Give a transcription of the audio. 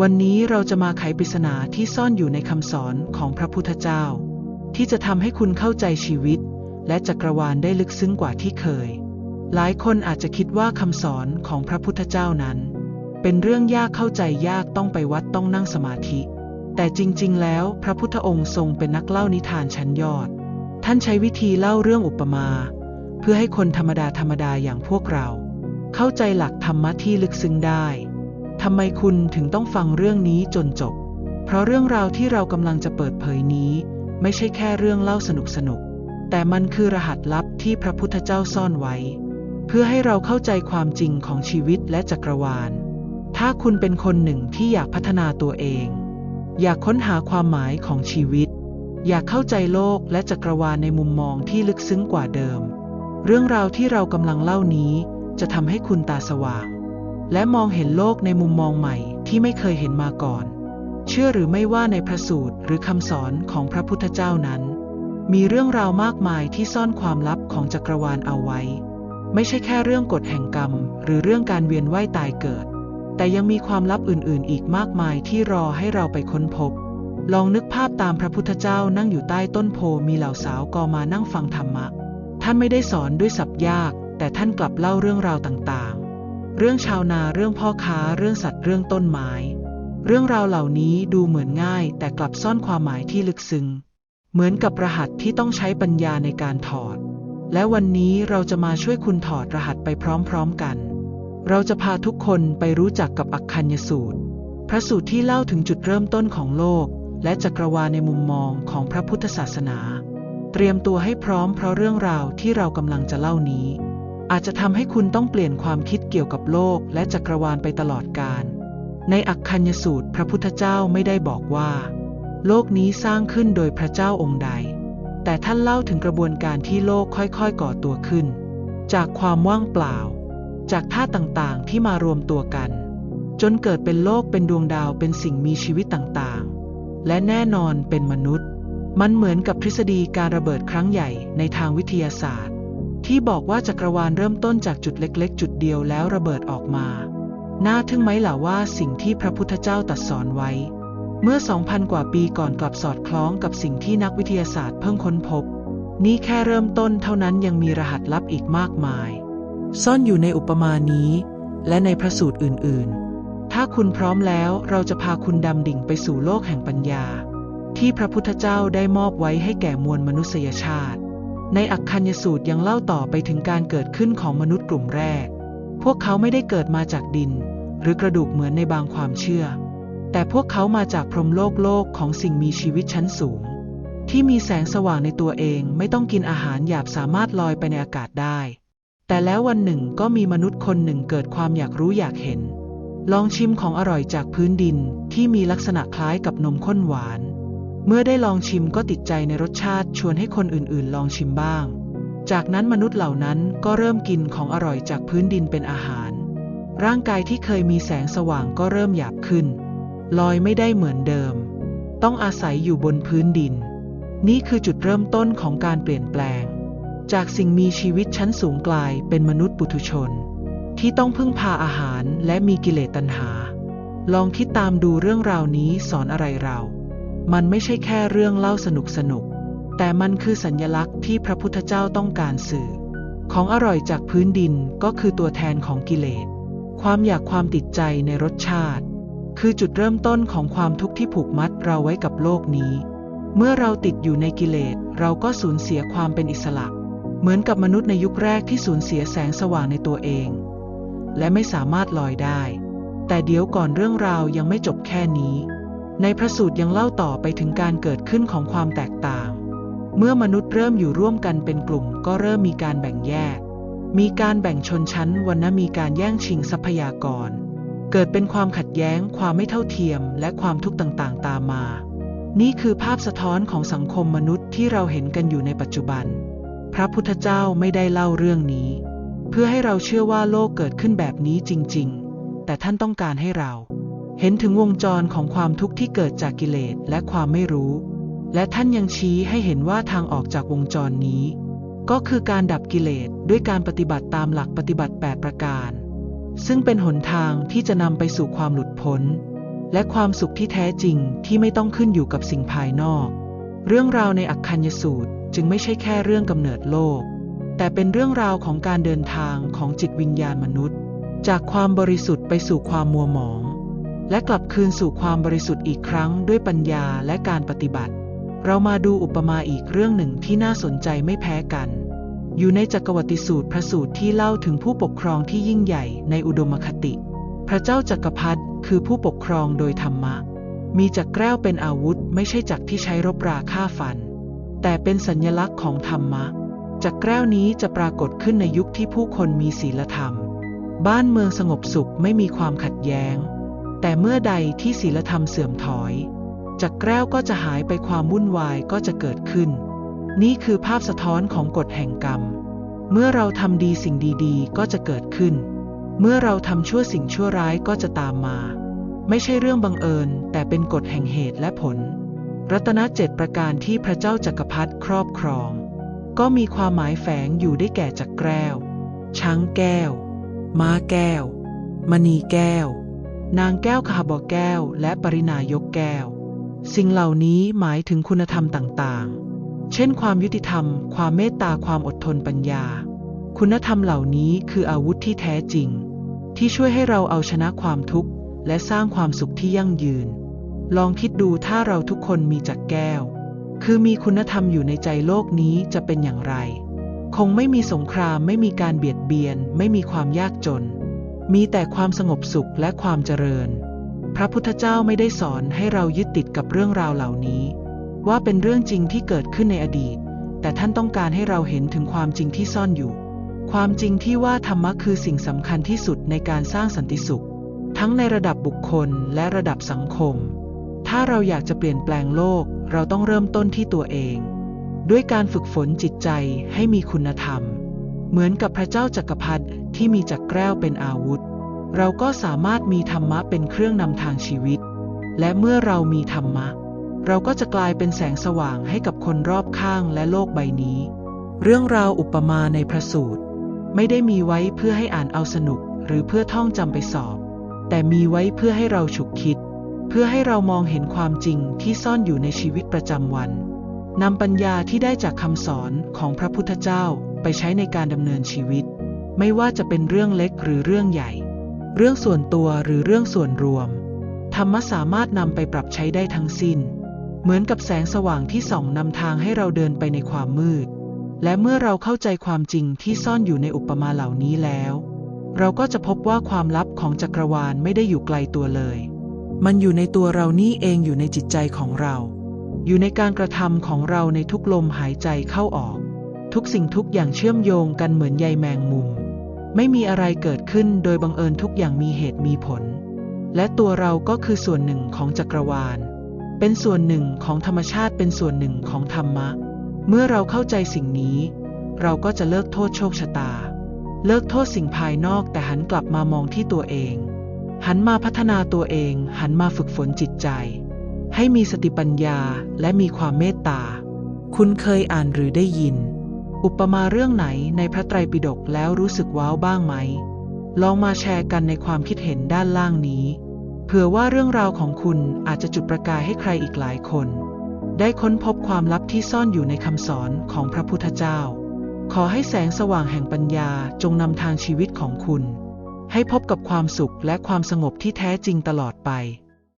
วันนี้เราจะมาไขปริศนาที่ซ่อนอยู่ในคำสอนของพระพุทธเจ้า ที่จะทำให้คุณเข้าใจชีวิต และจักรวาลได้ลึกซึ้งกว่าที่เคย หลายคนอาจจะคิดว่าคำสอนของพระพุทธเจ้านั้น เป็นเรื่องยากเข้าใจยากต้องไปวัดต้องนั่งสมาธิ แต่จริงๆ แล้วพระพุทธองค์ทรงเป็นนักเล่านิทานชั้นยอด ท่านใช้วิธีเล่าเรื่องอุปมา เพื่อให้คนธรรมดาธรรมดาอย่างพวกเรา เข้าใจหลักธรรมะที่ลึกซึ้งได้ ทำไมคุณถึงต้องฟังเรื่องนี้จนจบ เพราะเรื่องราวที่เรากำลังจะเปิดเผยนี้ ไม่ใช่แค่เรื่องเล่าสนุกสนุกๆแต่มันคือรหัสลับที่พระพุทธเจ้าซ่อนไว้ เพื่อให้เราเข้าใจความจริงของชีวิตและจักรวาล ถ้าคุณเป็นคนหนึ่งที่อยากพัฒนาตัวเอง อยากค้นหาความหมายของชีวิต อยากเข้าใจโลกและจักรวาลในมุมมองที่ลึกซึ้งกว่าเดิม เรื่องราวที่เรากำลังเล่านี้ จะทำให้คุณตาสว่าง และมองเห็นโลกในมุมมองใหม่ที่ไม่เคยเห็นมาก่อน เชื่อหรือไม่ว่าในพระสูตรหรือคำสอนของพระพุทธเจ้านั้น มีเรื่องราวมากมายที่ซ่อนความลับของจักรวาลเอาไว้ ไม่ใช่แค่เรื่องกฎแห่งกรรม หรือเรื่องการเวียนว่ายตายเกิด แต่ยังมีความลับอื่นๆ อีกมากมายที่รอให้เราไปค้นพบ ลองนึกภาพตามพระพุทธเจ้านั่งอยู่ใต้ต้นโพมีเหล่าสาวกอมานั่งฟังธรรมะ ท่านไม่ได้สอนด้วยศัพท์ยาก แต่ท่านกลับเล่าเรื่องราวต่างๆ เรื่องชาวนาเรื่องพ่อค้าเรื่องสัตว์เรื่องต้นไม้ เรื่องราวเหล่านี้ดูเหมือนง่าย แต่กลับซ่อนความหมายที่ลึกซึ้งเหมือนกับรหัสที่ต้องใช้ปัญญาในการถอด และวันนี้เราจะมาช่วยคุณถอดรหัสไปพร้อมๆกัน เราจะพาทุกคนไปรู้จักกับอักคัญยสูตร พระสูตรที่เล่าถึงจุดเริ่มต้นของโลก และจักรวาลในมุมมองของพระพุทธศาสนา เตรียมตัวให้พร้อมเพราะเรื่องราวที่เรากำลังจะเล่านี้ อาจจะทำให้คุณต้องเปลี่ยนความคิดเกี่ยวกับโลกและจักรวาลไปตลอดกาล ในอักคัญยสูตรพระพุทธเจ้าไม่ได้บอกว่า โลกนี้สร้างขึ้นโดยพระเจ้าองค์ใด แต่ท่านเล่าถึงกระบวนการที่โลกค่อยๆก่อตัวขึ้น จากความว่างเปล่า จากธาตุต่างๆที่มารวมตัวกัน จนเกิดเป็นโลกเป็นดวงดาวเป็นสิ่งมีชีวิตต่างๆ และแน่นอนเป็นมนุษย์ มันเหมือนกับทฤษฎีการระเบิดครั้งใหญ่ในทางวิทยาศาสตร์ ที่บอกว่าจักรวาลเริ่มต้นจากจุดเล็กๆ จุดเดียวแล้วระเบิดออกมา น่าทึ่งไหมล่ะว่าสิ่งที่พระพุทธเจ้าตรัสสอนไว้ เมื่อ 2,000 กว่าปีก่อนกลับสอดคล้องกับสิ่งที่นักวิทยาศาสตร์เพิ่งค้นพบ นี่แค่เริ่มต้นเท่านั้นยังมีรหัสลับอีกมากมาย ซ่อนอยู่ในอุปมานี้ และในพระสูตรอื่นๆ ถ้าคุณพร้อมแล้วเราจะพาคุณดำดิ่งไปสู่โลกแห่งปัญญา ที่พระพุทธเจ้าได้มอบไว้ให้แก่มวลมนุษยชาติ ในอักคัญยสูตรยังเล่าต่อไปถึงการเกิดขึ้นของมนุษย์กลุ่มแรก พวกเขาไม่ได้เกิดมาจากดิน หรือกระดูกเหมือนในบางความเชื่อ แต่พวกเขามาจากพรหมโลกโลกของสิ่งมีชีวิตชั้นสูง ที่มีแสงสว่างในตัวเองไม่ต้องกินอาหารหยาบสามารถลอยไปในอากาศได้ แต่แล้ววันหนึ่งก็มีมนุษย์คนหนึ่งเกิดความอยากรู้อยากเห็น ลองชิมของอร่อยจากพื้นดินที่มีลักษณะคล้ายกับนมข้นหวาน เมื่อได้ลองชิมก็ติดใจในรสชาติชวนให้คนอื่นๆ ลองชิมบ้าง จากนั้นมนุษย์เหล่านั้นก็เริ่มกินของอร่อยจากพื้นดินเป็นอาหาร ร่างกายที่เคยมีแสงสว่างก็เริ่มหยาบขึ้น ลอยไม่ได้เหมือนเดิม ต้องอาศัยอยู่บนพื้นดิน นี่คือจุดเริ่มต้นของการเปลี่ยนแปลง จากสิ่งมีชีวิตชั้นสูงกลายเป็นมนุษย์ปุถุชน ที่ต้องพึ่งพาอาหารและมีกิเลสตัณหา ลองคิดตามดูเรื่องราวนี้สอนอะไรเรา มันไม่ใช่แค่เรื่องเล่าสนุกสนุก แต่มันคือสัญญลักษณ์ที่พระพุทธเจ้าต้องการสื่อ ของอร่อยจากพื้นดินก็คือตัวแทนของกิเลส ความอยากความติดใจในรสชาติ คือจุดเริ่มต้นของความทุกข์ที่ผูกมัดเราไว้กับโลกนี้ เมื่อเราติดอยู่ในกิเลส เราก็สูญเสียความเป็นอิสระ เหมือนกับมนุษย์ในยุคแรกที่สูญเสียแสงสว่างในตัวเอง และไม่สามารถลอยได้ แต่เดี๋ยวก่อนเรื่องราวยังไม่จบแค่นี้ ในพระสูตรยังเล่าต่อไปถึงการเกิดขึ้นของความแตกต่าง เมื่อมนุษย์เริ่มอยู่ร่วมกันเป็นกลุ่ม ก็เริ่มมีการแบ่งแยก มีการแบ่งชนชั้นวรรณะมีการแย่งชิงทรัพยากร เกิดเป็นความขัดแย้ง ความไม่เท่าเทียม และความทุกข์ต่างๆ ตามมา นี่คือภาพสะท้อนของสังคมมนุษย์ที่เราเห็นกันอยู่ในปัจจุบัน พระพุทธเจ้าไม่ได้เล่าเรื่องนี้ เพื่อให้เราเชื่อว่าโลกเกิดขึ้นแบบนี้จริง ๆ แต่ท่านต้องการให้เรา เห็นถึงวงจรของความทุกข์ที่เกิดจากกิเลสและความไม่รู้ และท่านยังชี้ให้เห็นว่าทางออกจากวงจรนี้ ก็คือการดับกิเลสด้วยการปฏิบัติตามหลักปฏิบัติ 8 ประการ ซึ่งเป็นหนทางที่จะนำไปสู่ความหลุดพ้น และความสุขที่แท้จริงที่ไม่ต้องขึ้นอยู่กับสิ่งภายนอก เรื่องราวในอักคัญยสูตรจึงไม่ใช่แค่เรื่องกำเนิดโลก แต่เป็นเรื่องราวของการเดินทางของจิตวิญญาณมนุษย์ จากความบริสุทธิ์ไปสู่ความมัวหมอง และกลับคืนสู่ความบริสุทธิ์อีกครั้งด้วยปัญญาและการปฏิบัติ เรามาดูอุปมาอีกเรื่องหนึ่งที่น่าสนใจไม่แพ้กัน อยู่ในจักรวรรดิสูตรพระสูตรที่เล่าถึงผู้ปกครองที่ยิ่งใหญ่ในอุดมคติ พระเจ้าจักรพรรดิคือผู้ปกครองโดยธรรมะ มีจักรแก้วเป็นอาวุธไม่ใช่จักรที่ใช้รบราฆ่าฟัน แต่เป็นสัญลักษณ์ของธรรมะจักรแก้วนี้จะปรากฏขึ้นในยุคที่ผู้คนมีศีลธรรม บ้านเมืองสงบสุขไม่มีความขัดแย้ง แต่เมื่อใดที่ศีลธรรมเสื่อมถอยจักแก้วก็จะหายไปความวุ่นวายก็จะเกิดขึ้น นี่คือภาพสะท้อนของกฎแห่งกรรม เมื่อเราทำดีสิ่งดีๆ ก็จะเกิดขึ้น เมื่อเราทำชั่วสิ่งชั่วร้ายก็จะตามมา ไม่ใช่เรื่องบังเอิญ แต่เป็นกฎแห่งเหตุและผล รัตนเจ็ดประการที่พระเจ้าจักรพรรดิครอบครอง ก็มีความหมายแฝงอยู่ได้แก่จักรแก้ว ช้างแก้ว ม้าแก้ว มณีแก้ว นางแก้วคาบอแก้ว และปรินายกแก้ว สิ่งเหล่านี้หมายถึงคุณธรรมต่างๆ เช่น ความยุติธรรม ความเมตตาความอดทนปัญญา คุณธรรมเหล่านี้คืออาวุธที่แท้จริง ที่ช่วยให้เราเอาชนะความทุกข์ และสร้างความสุขที่ยั่งยืน ลองคิดดูถ้าเราทุกคนมีจักรแก้ว คือมีคุณธรรมอยู่ในใจโลกนี้จะเป็นอย่างไร คงไม่มีสงครามไม่มีการเบียดเบียน ไม่มีความยากจน มีแต่ความสงบสุขและความเจริญ พระพุทธเจ้าไม่ได้สอนให้เรายึดติดกับเรื่องราวเหล่านี้ ว่าเป็นเรื่องจริงที่เกิดขึ้นในอดีต แต่ท่านต้องการให้เราเห็นถึงความจริงที่ซ่อนอยู่ ความจริงที่ว่าธรรมะคือสิ่งสำคัญที่สุดในการสร้างสันติสุข ทั้งในระดับบุคคลและระดับสังคม ถ้าเราอยากจะเปลี่ยนแปลงโลก เราต้องเริ่มต้นที่ตัวเอง ด้วยการฝึกฝนจิตใจให้มีคุณธรรม เหมือนกับพระเจ้าจักรพรรดิที่มีจักรแก้วเป็นอาวุธ เราก็สามารถมีธรรมะเป็นเครื่องนำทางชีวิต และเมื่อเรามีธรรมะ เราก็จะกลายเป็นแสงสว่างให้กับคนรอบข้างและโลกใบนี้ เรื่องราวอุปมาในพระสูตร ไม่ได้มีไว้เพื่อให้อ่านเอาสนุกหรือเพื่อท่องจำไปสอบ แต่มีไว้เพื่อให้เราฉุกคิด เพื่อให้เรามองเห็นความจริงที่ซ่อนอยู่ในชีวิตประจำวันนำปัญญาที่ได้จากคำสอนของพระพุทธเจ้า ไปใช้ในการดำเนินชีวิต ไม่ว่าจะเป็นเรื่องเล็กหรือเรื่องใหญ่ เรื่องส่วนตัวหรือเรื่องส่วนรวม ธรรมะสามารถนำไปปรับใช้ได้ทั้งสิ้น เหมือนกับแสงสว่างที่ส่องนำทางให้เราเดินไปในความมืด และเมื่อเราเข้าใจความจริงที่ซ่อนอยู่ในอุปมาเหล่านี้แล้ว เราก็จะพบว่าความลับของจักรวาลไม่ได้อยู่ไกลตัวเลย มันอยู่ในตัวเรานี่เองอยู่ในจิตใจของเรา อยู่ในการกระทำของเราในทุกลมหายใจเข้าออก ทุกสิ่งทุกอย่างเชื่อมโยงกันเหมือนใยแมงมุม ไม่มีอะไรเกิดขึ้นโดยบังเอิญทุกอย่างมีเหตุมีผล และตัวเราก็คือส่วนหนึ่งของจักรวาล เป็นส่วนหนึ่งของธรรมชาติเป็นส่วนหนึ่งของธรรมะ เมื่อเราเข้าใจสิ่งนี้ เราก็จะเลิกโทษโชคชะตา เลิกโทษสิ่งภายนอกแต่หันกลับมามองที่ตัวเอง หันมาพัฒนาตัวเอง หันมาฝึกฝนจิตใจ ให้มีสติปัญญาและมีความเมตตา คุณเคยอ่านหรือได้ยิน อุปมาเรื่องไหนในพระไตรปิฎกแล้วรู้สึกว้าวบ้างไหม ลองมาแชร์กันในความคิดเห็นด้านล่างนี้ เผื่อว่าเรื่องราวของคุณอาจจะจุดประกายให้ใครอีกหลายคน ได้ค้นพบความลับที่ซ่อนอยู่ในคำสอนของพระพุทธเจ้า ขอให้แสงสว่างแห่งปัญญาจงนำทางชีวิตของคุณ ให้พบกับความสุขและความสงบที่แท้จริงตลอดไป